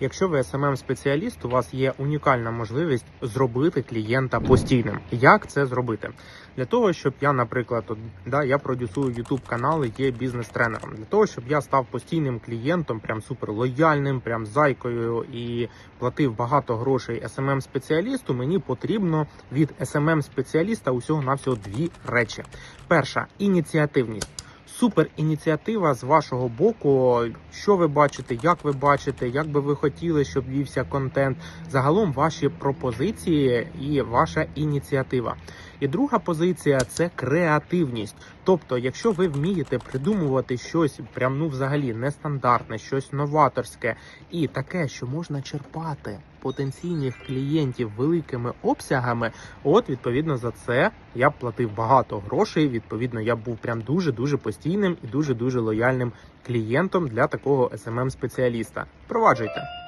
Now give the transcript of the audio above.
Якщо ви smm спеціаліст у вас є унікальна можливість зробити клієнта постійним. Як це зробити? Для того, щоб я, наприклад, от, да, я продюсую YouTube канали, є бізнес-тренером. Для того, щоб я став постійним клієнтом, прям супер лояльним, прям зайкою і платив багато грошей smm спеціалісту, мені потрібно від smm спеціаліста усього на всього дві речі. Перша ініціативність. Супер ініціатива з вашого боку. Що ви бачите, як ви бачите, як би ви хотіли, щоб вівся контент. Загалом ваші пропозиції і ваша ініціатива. І друга позиція це креативність. Тобто, якщо ви вмієте придумувати щось прям ну взагалі нестандартне, щось новаторське і таке, що можна черпати потенційних клієнтів великими обсягами, от відповідно за це я б платив багато грошей. Відповідно, я був прям дуже дуже постійним і дуже дуже лояльним клієнтом для такого smm спеціаліста. Впроваджуйте.